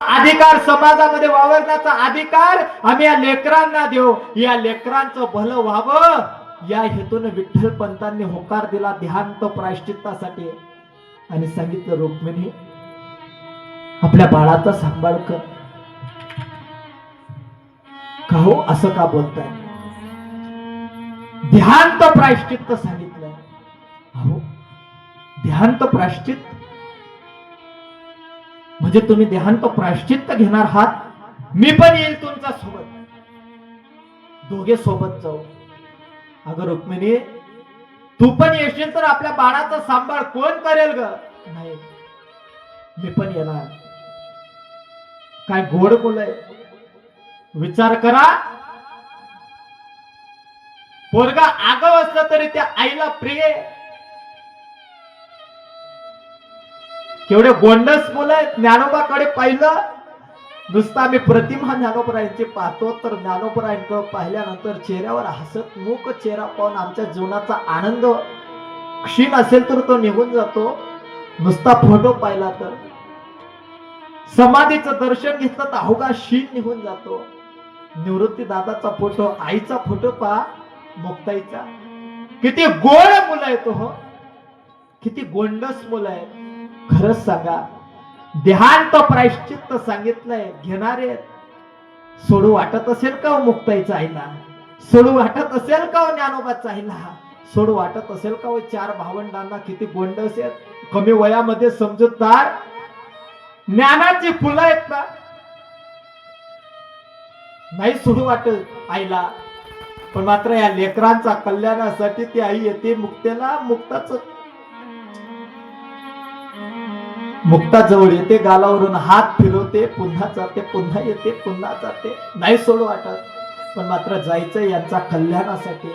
अधिकार समाजामध्ये वावरण्याचा अधिकार आम्ही या लेकरांना देऊ. या लेकरांचं भलं व्हावं. या हेतून विठ्ठल पंतांनी होकार दिला ध्यानत प्रायश्चित्तासाठी. आणि सांगितलं रुक्मिणी आपल्या बाळाचा सांभाळ कर. का हो? असं का बोलताय? ध्यानत प्रायश्चित्त सांगितलं. अहो ध्यान प्रायश्चित्त म्हणजे तुम्ही देहांत तो प्रायश्चित्त घेणार आहात? मी पण येईल तुमच्यासोबत. दोघे सोबत जाऊ. अगं रुक्मिणी तू पण येशील तर आपल्या बाळाचा सांभाळ कोण करेल ग? नाही मी पण येणार. काय गोड बोलय विचार करा. पोरगा आगाव असलं तरी त्या आईला प्रिय केवढे गोंडस मुलं आहेत. ज्ञानोबाकडे पाहिलं. नुसतं आम्ही प्रतिमा ज्ञानोबरायांची पाहतो तर ज्ञानोबरायांकडे पाहिल्यानंतर चेहऱ्यावर हसत मूक चेहरा पाहून आमच्या जीवनाचा आनंद क्षीण असेल तर तो निघून जातो. नुसता फोटो पाहिला तर. समाधीचं दर्शन घेतलं तर अवघा शीण निघून जातो. निवृत्ती दादाचा फोटो आईचा फोटो पहा मुक्ताईचा. किती गोड मुलं आहे तो हो. किती गोंडस मुलं आहे खरंच सांगा देहांत प्रायश्चित्त सांगितलंय घेणारे सोडू वाटत असेल का हो मुक्ताईचा आईला सोडू वाटत असेल का हो ज्ञानोबाचा आईला सोडू वाटत असेल का हो चार भावंडांना किती गोंड असेल? कमी वयामध्ये समजूतदार ज्ञानाची फुलं आहेत ना? नाही सोडू वाटत आईला पण मात्र या लेकरांचा कल्याणासाठी ती आई येते मुक्तेला मुक्ताच मुक्ताजवळ येते गालावरून हात फिरवते पुन्हा जाते पुन्हा येते पुन्हा जाते. नाही सोड वाटत पण मात्र जायचं यांचा कल्याणासाठी.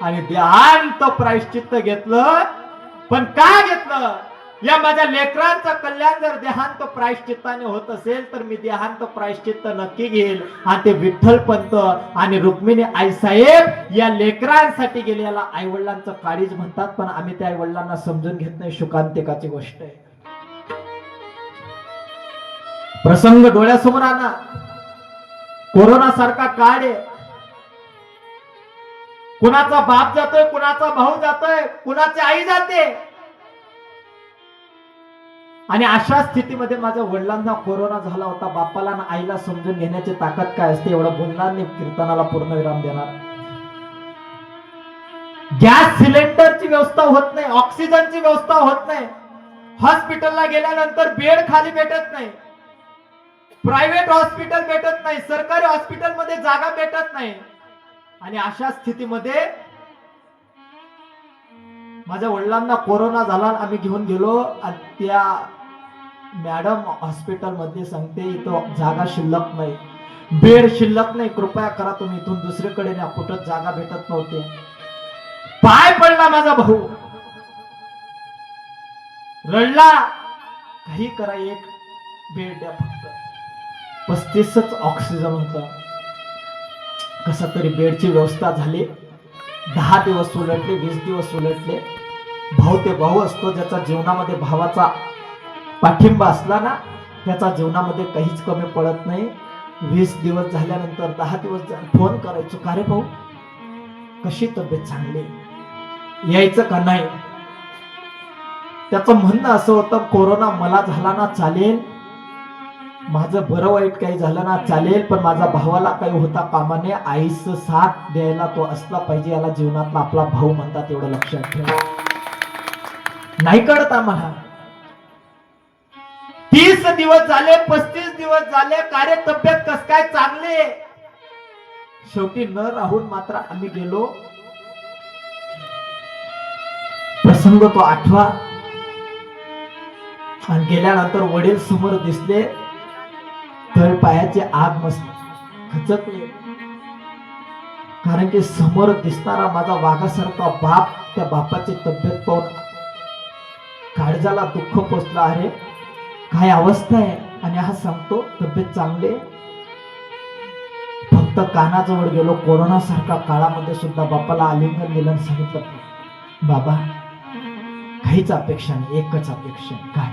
आणि देहांत प्रायश्चित्त घेतलं पण का घेतलं? या माझ्या लेकरांचं कल्याण जर देहांत प्रायश्चित्ताने होत असेल तर मी देहांत प्रायश्चित्त नक्की घेईल. आणि ते विठ्ठल पंत आणि रुक्मिणी आईसाहेब या लेकरांसाठी गेले याला आई वडिलांचं काळीज म्हणतात पण आम्ही त्या आई वडिलांना समजून घेत नाही शुकांतिकाची गोष्ट आहे. प्रसंग डोळ्यासमोर आणा. कोरोना सारखा काळ आहे. कुणाचा बाप जातोय कुणाचा भाऊ जातोय कुणाची आई जाते? आणि अशा स्थितीमध्ये माझ्या वडिलांना कोरोना झाला होता. बापाला आणि आईला समजून घेण्याची ताकद काय असते एवढं बोलणार नाही. कीर्तनाला पूर्ण विराम देणार. गॅस सिलेंडरची व्यवस्था होत नाही. ऑक्सिजनची व्यवस्था होत नाही. हॉस्पिटलला गेल्यानंतर बेड खाली भेटत नाही. प्रायव्हेट हॉस्पिटल भेटत नाही सरकारी हॉस्पिटलमध्ये जागा भेटत नाही. आणि अशा स्थितीमध्ये माझ्या वडिलांना कोरोना झाला आणि आम्ही घेऊन गेलो आणि त्या मॅडम हॉस्पिटलमध्ये सांगते इथं जागा शिल्लक नाही. बेड शिल्लक नाही. कृपया करा तुम्ही इथून दुसरीकडे ना कुठं जागा भेटत नव्हते. पाय पडला माझा भाऊ. रडला काही करा एक बेड द्या फक्त. पस्तीसच ऑक्सिजन होतं. कसा तरी बेडची व्यवस्था झाली. दहा दिवस उलटले वीस दिवस उलटले. भाऊ ते भाऊ असतो ज्याचा जीवनामध्ये भावाचा पाठिंबा असला ना त्याचा जीवनामध्ये काहीच कमी पडत नाही. वीस दिवस झाल्यानंतर दहा दिवस फोन करायचो का रे भाऊ? कशी तब्येत चांगली? यायचं का नाही? त्याचं म्हणणं असं होतं कोरोना मला झाला ना चालेल माझं बरं वाईट काही झालं ना चालेल पण माझा भावाला काही होता कामाने आईच साथ द्यायला तो असला पाहिजे याला जीवनातला आपला भाऊ म्हणतात एवढं लक्षात ठेवा. नाही कळत आम्हाला. तीस दिवस झाले पस्तीस दिवस झाले कार्य तब्येत कस काय चांगले? शेवटी न राहून मात्र आम्ही गेलो. प्रसंग तो आठवा. आणि गेल्यानंतर वडील समोर दिसले. तळ पायाचे आग मस्त खचकले. कारण की समोर दिसणारा माझा वाघासारखा बाप त्या बापाची तब्येत पाहून काळजाला दुःख पोचलं. अरे काय अवस्था आहे? आणि हा सांगतो तब्येत चांगली फक्त कानाजवळ गेलो कोरोना सारखा काळामध्ये सुद्धा बापाला आलिंगन दिलं सांगितलं बाबा काहीच अपेक्षा नाही एकच अपेक्षा काय?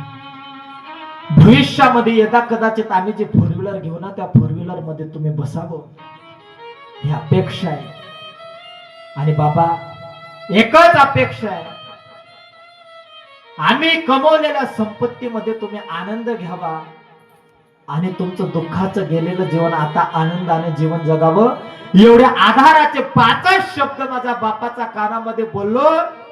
भविष्यामध्ये यदा कदाचित आम्ही जे व्हीलर घेऊ ना त्या फोर व्हीलरमध्ये तुम्ही बसावं. ही अपेक्षा आहे. आणि बाबा एकच अपेक्षा आहे. आम्ही कमवलेल्या संपत्तीमध्ये तुम्ही आनंद घ्यावा. आणि तुमचं दुःखाचं गेलेलं जीवन आता आनंदाने जीवन जगावं. एवढ्या आधाराचे पाचच शब्द माझ्या बापाचा कानामध्ये बोललो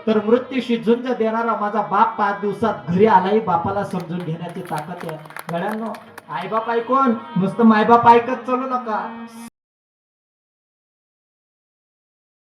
तर मृत्यूशी झुंज देणारा माझा बाप पाच दिवसात घरी आलाही बापाला समजून घेण्याची ताकद आहे. गड्यांनो आईबाप ऐकून नुसतं मायबाप ऐकत चलू नका.